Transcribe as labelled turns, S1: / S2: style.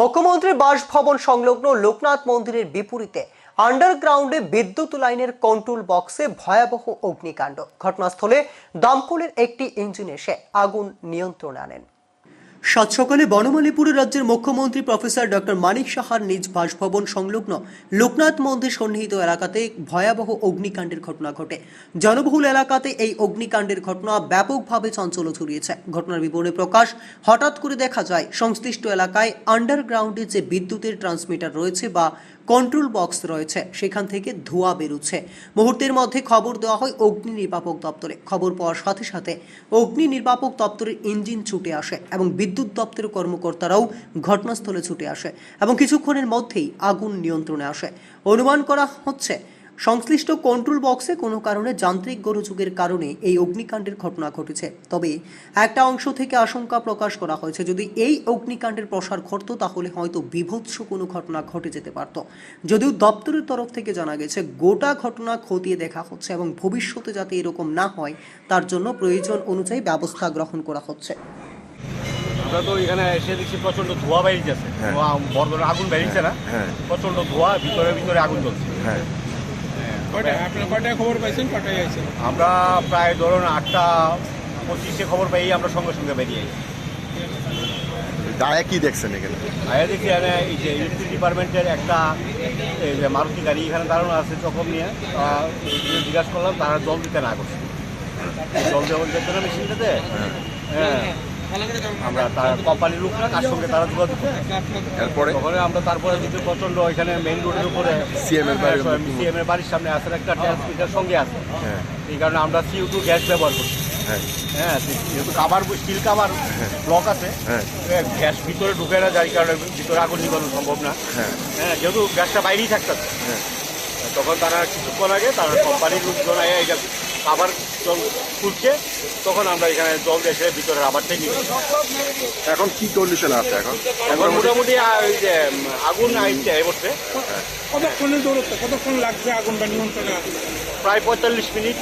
S1: মুখ্যমন্ত্রী বাসভবন সংলগ্ন লোকনাথ মন্দিরের বিপরীতে আন্ডারগ্রাউন্ডে বিদ্যুৎ লাইনের কন্ট্রোল বক্সে ভয়াবহ অগ্নিকাণ্ড। ঘটনাস্থলে দমকলের একটি ইঞ্জিন এসে আগুন নিয়ন্ত্রণে আনেন। সাত সকালে বনমালীপুরের রাজ্যের মুখ্যমন্ত্রী প্রফেসর ডক্টর মানিক সাহার নিজ বাসভবন সংলগ্ন লোকনাথ মন্দির সন্নিহিত এলাকাতে ভয়াবহ অগ্নিকাণ্ডের ঘটনা ঘটে। জনবহুল এলাকাতে এই অগ্নিকাণ্ডের ঘটনা ব্যাপকভাবে চাঞ্চল্য ছড়িয়েছে। ঘটনার বিবরণী প্রকাশ হঠাৎ করে দেখা যায়, সংশ্লিষ্ট এলাকায় আন্ডারগ্রাউন্ডে যে বিদ্যুতের ট্রান্সমিটার রয়েছে বা কন্ট্রোল বক্স রয়েছে, সেখান থেকে ধোঁয়া বেরোচ্ছে। মুহূর্তের মধ্যে খবর দেওয়া হয় অগ্নি নির্বাপক দপ্তরে। খবর পাওয়ার সাথে সাথে অগ্নি নির্বাপক দপ্তরের ইঞ্জিন ছুটে আসে এবং বিদ্যুৎ দপ্তরের কর্মকর্তারাও ঘটনাস্থলে ছুটে আসে এবং কিছুক্ষণের মধ্যেই আগুন নিয়ন্ত্রণে আসে। অনুমান করা হচ্ছে, সংশ্লিষ্ট কন্ট্রোল বক্সে কোনো কারণে যান্ত্রিক গোলযোগের কারণে এই অগ্নিকাণ্ডের ঘটনা ঘটেছে। তবে একটা অংশ থেকে আশঙ্কা প্রকাশ করা হয়েছে, যদি এই অগ্নিকাণ্ডের প্রসার ঘটতো, তাহলে হয়তো বিভৎস কোনো ঘটনা ঘটে যেতে পারত। যদিও দপ্তরের তরফ থেকে জানা গেছে, গোটা ঘটনা খতিয়ে দেখা হচ্ছে এবং ভবিষ্যতে যাতে এরকম না হয়, তার জন্য প্রয়োজন অনুযায়ী ব্যবস্থা গ্রহণ করা হচ্ছে।
S2: আমরা তো এখানে এসে দেখছি প্রচণ্ড ধোঁয়া বেরিয়েছে।
S3: হ্যাঁ।
S2: বড় আগুন বেরিয়েছে না?
S3: হ্যাঁ।
S2: প্রচণ্ড ধোঁয়া ভিতরে ভিতরে আগুন জ্বলছে।
S3: হ্যাঁ।
S2: আমরা প্রায় ধরুন আটটা পঁচিশে খবর পেয়েই আমরা সঙ্গে সঙ্গে বেরিয়ে
S3: দায়া কি দেখছেন এখানে?
S2: আয়া দেখি এখানে এই যে ইলেকট্রিক ডিপার্টমেন্টের একটা এই যে মারুতি গাড়ি এখানে দাঁড়ানো আছে চকম নিয়ে। জিজ্ঞাসা করলাম তারা জল দিতে না করছে। জল দেওয়া যেত না মেশিনটাতে হ্যাঁ। আমরা তার কোম্পানির লোকরা তার সঙ্গে তারা যোগাযোগ করে
S3: এরপরে?
S2: তখন আমরা তারপরে যদি প্রচণ্ড এখানে মেইন রোডের উপরে
S3: CM এর বাড়ির
S2: সিএম এর বাড়ির সামনে আছে একটা ট্রান্সমিটার সঙ্গে আছে।
S3: হ্যাঁ।
S2: এই কারণে আমরা সিউ টু গ্যাস ব্যবহার করছি।
S3: হ্যাঁ।
S2: হ্যাঁ যেহেতু কাবার স্টিল কাবার ব্লক আছে
S3: হ্যাঁ।
S2: গ্যাস ভিতরে ঢুকে না যার কারণে ভিতরে আগুন নিবানো সম্ভব না।
S3: হ্যাঁ।
S2: হ্যাঁ যেহেতু গ্যাসটা বাইরেই থাকতেছে
S3: হ্যাঁ।
S2: তখন তারা কিছুক্ষণ আগে তারা কোম্পানির লোকজন এটা আবার জল খুলছে তখন আমরা এখানে জল এসে ভিতরে আবার নিয়ে।
S3: এখন কি কন্ডিশন আছে এখন?
S2: এখন মোটামুটি ওই যে আগুন আইছে এবছর
S4: কতক্ষণের দূরত্ব? কতক্ষণ লাগছে আগুনটা নিয়ন্ত্রণে
S2: প্রায় পঁয়তাল্লিশ মিনিট।